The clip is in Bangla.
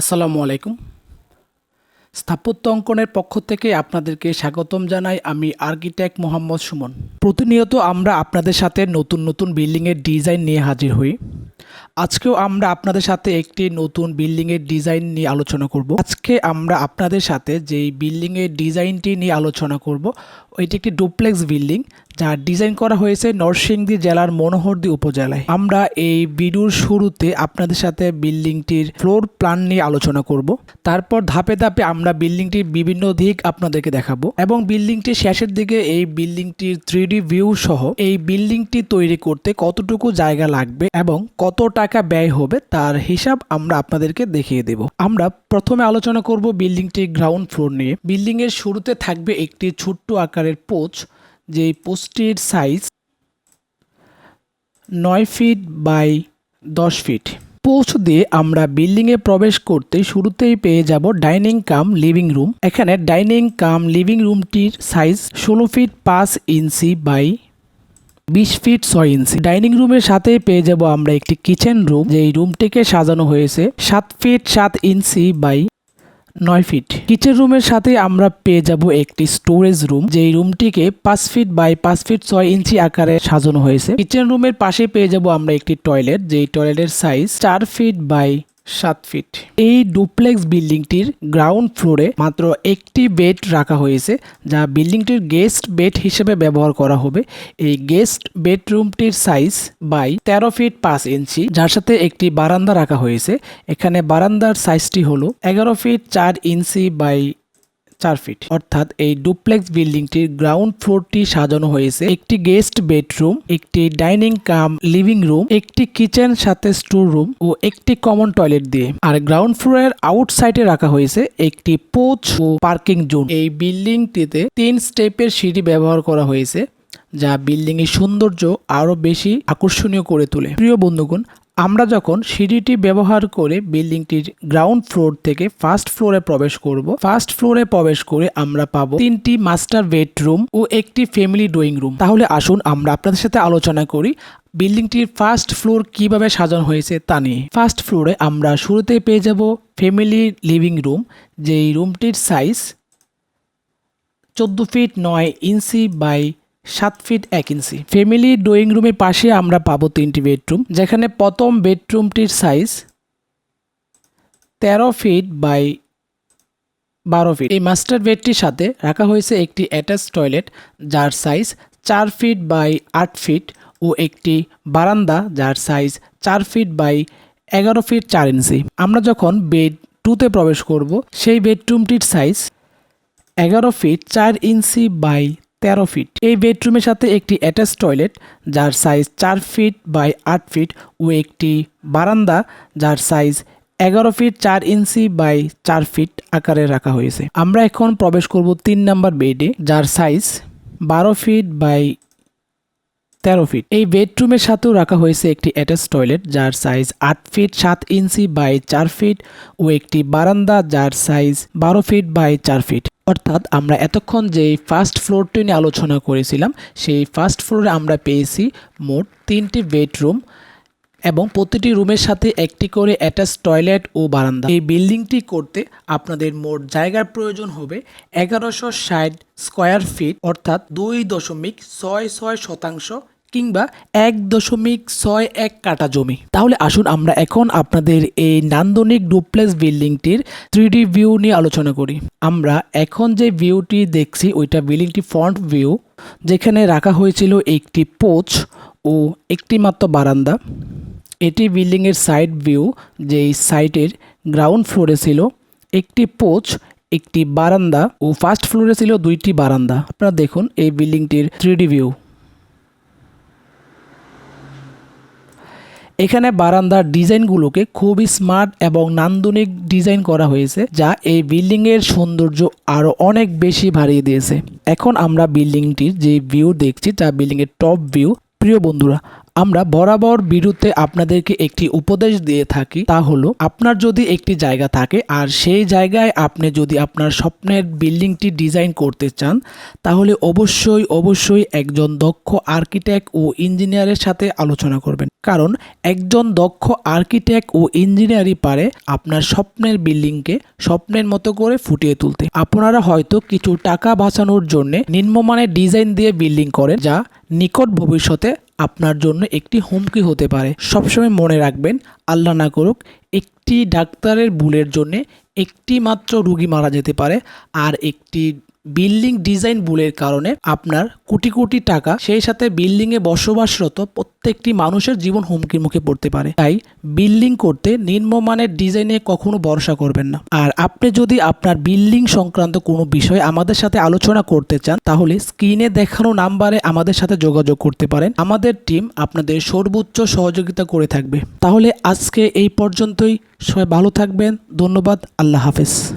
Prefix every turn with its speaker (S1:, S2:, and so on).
S1: আসসালামু আলাইকুম। স্থাপত্য অঙ্কনের পক্ষ থেকে আপনাদেরকে স্বাগতম জানাই আমি আর্কিটেক্ট মোহাম্মদ সুমন। প্রতিনিয়ত আমরা আপনাদের সাথে নতুন নতুন বিল্ডিংয়ের ডিজাইন নিয়ে হাজির হই। আজকেও আমরা আপনাদের সাথে একটি নতুন বিল্ডিংয়ের ডিজাইন নিয়ে আলোচনা করব। আজকে আমরা আপনাদের সাথে যেই বিল্ডিংয়ের ডিজাইনটি নিয়ে আলোচনা করব এটি একটি ডুপ্লেক্স বিল্ডিং। যা ডিজাইন করা হয়েছে নরসিংদী জেলার মনোহরদী উপজেলায়। আমরা এই ভিডিওর শুরুতে আপনাদের সাথে বিল্ডিংটির ফ্লোর প্ল্যান নিয়ে আলোচনা করব। তারপর ধাপে ধাপে আমরা বিল্ডিংটির বিভিন্ন দিক আপনাদেরকে দেখাবো এবং বিল্ডিংটির শেষের দিকে এই বিল্ডিংটির থ্রি ভিউ সহ এই বিল্ডিংটি তৈরি করতে কতটুকু জায়গা লাগবে এবং কত টাকা ব্যয় হবে তার হিসাব আমরা আপনাদেরকে দেখিয়ে দেব। আমরা প্রথমে আলোচনা করব বিল্ডিংটির গ্রাউন্ড ফ্লোর নিয়ে। বিল্ডিং এর শুরুতে থাকবে একটি ছোট্ট আকারের পোচ যে পোস্টটির সাইজ নয় ফিট বাই দশ ফিট পোস্ট দিয়ে আমরা বিল্ডিংয়ে প্রবেশ করতে শুরুতেই পেয়ে যাব ডাইনিং কাম লিভিং রুম এখানে ডাইনিং কাম লিভিং রুমটির সাইজ ষোলো ফিট পাঁচ ইঞ্চি বাই বিশ ফিট ছয় ইঞ্চি ডাইনিং রুমের সাথে পেয়ে যাব আমরা একটি কিচেন রুম যেই রুমটিকে সাজানো হয়েছে সাত ফিট সাত ইঞ্চি বাই নয় ফিট কিচেন রুমের সাথে আমরা পেয়ে যাব একটি স্টোরেজ রুম যেই রুমটিকে পাঁচ ফিট বাই পাঁচ ফিট ছয় ইঞ্চি আকারে সাজানো হয়েছে। কিচেন রুমের পাশে পেয়ে যাব আমরা একটি টয়লেট যেই টয়লেটের সাইজ চার ফিট বাই সাত ফিট এই ডুপ্লেক্স বিল্ডিংটির গ্রাউন্ড ফ্লোরে মাত্র একটি বেড রাখা হয়েছে, যা বিল্ডিংটির গেস্ট বেড হিসেবে ব্যবহার করা হবে। এই গেস্ট বেডরুমটির সাইজ বাই তেরো ফিট পাঁচ ইঞ্চি, যার সাথে একটি বারান্দা রাখা হয়েছে। এখানে বারান্দার সাইজটি হলো এগারো ফিট চার ইঞ্চি বাই চার ফিট অর্থাৎ এই ডুপ্লেক্স বিল্ডিংটির গ্রাউন্ড ফ্লোরটি সাজানো হয়েছে। একটি গেস্ট বেডরুম একটি ডাইনিং কাম লিভিং রুম একটি কিচেন সাথে স্টোর রুম ও একটি কমন টয়লেট দিয়ে। আর গ্রাউন্ড ফ্লোরের আউটসাইডে রাখা হয়েছে একটি পোচ ও পার্কিং জোন এই বিল্ডিংটিতে তিন স্টেপের সিঁড়ি ব্যবহার করা হয়েছে, যা বিল্ডিং এর সৌন্দর্য আরও বেশি আকর্ষণীয় করে তোলে। প্রিয় বন্ধুগণ আমরা যখন সিঁড়িটি ব্যবহার করে বিল্ডিংটির গ্রাউন্ড ফ্লোর থেকে ফার্স্ট ফ্লোরে প্রবেশ করব, ফার্স্ট ফ্লোরে প্রবেশ করে আমরা পাবো তিনটি মাস্টার বেডরুম ও একটি ফ্যামিলি ড্রয়িং রুম। তাহলে আসুন আমরা আপনাদের সাথে আলোচনা করি বিল্ডিংটির ফার্স্ট ফ্লোর কীভাবে সাজানো হয়েছে তা নিয়ে। ফার্স্ট ফ্লোরে আমরা শুরুতেই পেয়ে যাব ফ্যামিলি লিভিং রুম, যেই রুমটির সাইজ চোদ্দ ফিট নয় ইঞ্চি বাই সাত ফিট এক ইঞ্চি ফ্যামিলি ড্রয়িং রুমের পাশে আমরা পাবো তিনটি বেডরুম যেখানে প্রথম বেডরুমটির সাইজ তেরো ফিট বাই বারো ফিট এই মাস্টার বেডটির সাথে রাখা হয়েছে একটি অ্যাটাচ টয়লেট যার সাইজ চার ফিট বাই আট ফিট ও একটি বারান্দা, যার সাইজ চার ফিট বাই এগারো ফিট চার ইঞ্চি আমরা যখন বেড টুতে প্রবেশ করব, সেই বেডরুমটির সাইজ এগারো ফিট চার ইঞ্চি বাই তেরো ফিট এই বেডরুমের সাথে একটি অ্যাটাচ টয়লেট যার সাইজ চার ফিট বাই আট ফিট ও একটি বারান্দা, যার সাইজ এগারো ফিট চার ইঞ্চি বাই চার ফিট আকারে রাখা হয়েছে। আমরা এখন প্রবেশ করব তিন নাম্বার বেডে যার সাইজ বারো ফিট বাই তেরো ফিট এই বেডরুমের সাথেও রাখা হয়েছে একটি অ্যাটাচ টয়লেট যার সাইজ আট ফিট সাত ইঞ্চি বাই চার ফিট ও একটি বারান্দা যার সাইজ বারো ফিট বাই চার ফিট অর্থাৎ আমরা এতক্ষণ যে ফার্স্ট ফ্লোরটি নিয়ে আলোচনা করেছিলাম, সেই ফার্স্ট ফ্লোরে আমরা পেয়েছি মোট তিনটি বেডরুম এবং প্রতিটি রুমের সাথে একটি করে অ্যাটাচ টয়লেট ও বারান্দা। এই বিল্ডিংটি করতে আপনাদের মোট জায়গার প্রয়োজন হবে এগারোশো ষাট স্কোয়ার ফিট অর্থাৎ দুই দশমিক ছয় ছয় শতাংশ কিংবা এক দশমিক ছয় এক কাটা জমি। তাহলে আসুন আমরা এখন আপনাদের এই নান্দনিক ডুপ্লেক্স বিল্ডিংটির থ্রি ভিউ নিয়ে আলোচনা করি। আমরা এখন যে ভিউটি দেখছি, ওইটা বিল্ডিংটি ফ্রন্ট ভিউ যেখানে রাখা হয়েছিল একটি পোচ ও একটি মাত্র বারান্দা। এটি বিল্ডিংয়ের সাইড ভিউ যেই সাইটের গ্রাউন্ড ফ্লোরে ছিল একটি পোচ একটি বারান্দা ও ফার্স্ট ফ্লোরে ছিল দুইটি বারান্দা। আপনারা দেখুন এই বিল্ডিংটির থ্রি ভিউ এখানে বারান্দার ডিজাইনগুলোকে খুবই স্মার্ট এবং নান্দনিক ডিজাইন করা হয়েছে, যা এই বিল্ডিং এর সৌন্দর্য আরও অনেক বেশি বাড়িয়ে দিয়েছে। এখন আমরা বিল্ডিংটির যে ভিউ দেখছি, তা বিল্ডিং এর টপ ভিউ প্রিয় বন্ধুরা আমরা বরাবর বিরুদ্ধে আপনাদেরকে একটি উপদেশ দিয়ে থাকি, তা হলো, আপনার যদি একটি জায়গা থাকে, আর সেই জায়গায় আপনি যদি আপনার স্বপ্নের বিল্ডিংটি ডিজাইন করতে চান, তাহলে অবশ্যই অবশ্যই একজন দক্ষ আর্কিটেক্ট ও ইঞ্জিনিয়ারের সাথে আলোচনা করবেন। কারণ, একজন দক্ষ আর্কিটেক্ট ও ইঞ্জিনিয়ারই পারে আপনার স্বপ্নের বিল্ডিংকে স্বপ্নের মতো করে ফুটিয়ে তুলতে। আপনারা হয়তো কিছু টাকা বাঁচানোর জন্য নিম্নমানের ডিজাইন দিয়ে বিল্ডিং করেন, যা নিকট ভবিষ্যতে আপনার জন্য একটি হুমকি হতে পারে। সবসময় মনে রাখবেন, আল্লাহ না করুক, একটি ডাক্তারের ভুলের জন্যে একটি মাত্র রুগী মারা যেতে পারে আর একটি বিল্ডিং ডিজাইন ভুলের কারণে আপনার কোটি কোটি টাকা সেই সাথে বিল্ডিংয়ে বসবাসরত প্রত্যেকটি মানুষের জীবন হুমকির মুখে পড়তে পারে। তাই বিল্ডিং করতে নিম্নমানের ডিজাইনে কখনো ভরসা করবেন না। আর আপনি যদি আপনার বিল্ডিং সংক্রান্ত কোনো বিষয় আমাদের সাথে আলোচনা করতে চান, তাহলে স্ক্রিনে দেখানো নাম্বারে আমাদের সাথে যোগাযোগ করতে পারেন। আমাদের টিম আপনাদের সর্বোচ্চ সহযোগিতা করে থাকবে। তাহলে আজকে এই পর্যন্তই। সবাই ভালো থাকবেন। ধন্যবাদ। আল্লাহ হাফেজ।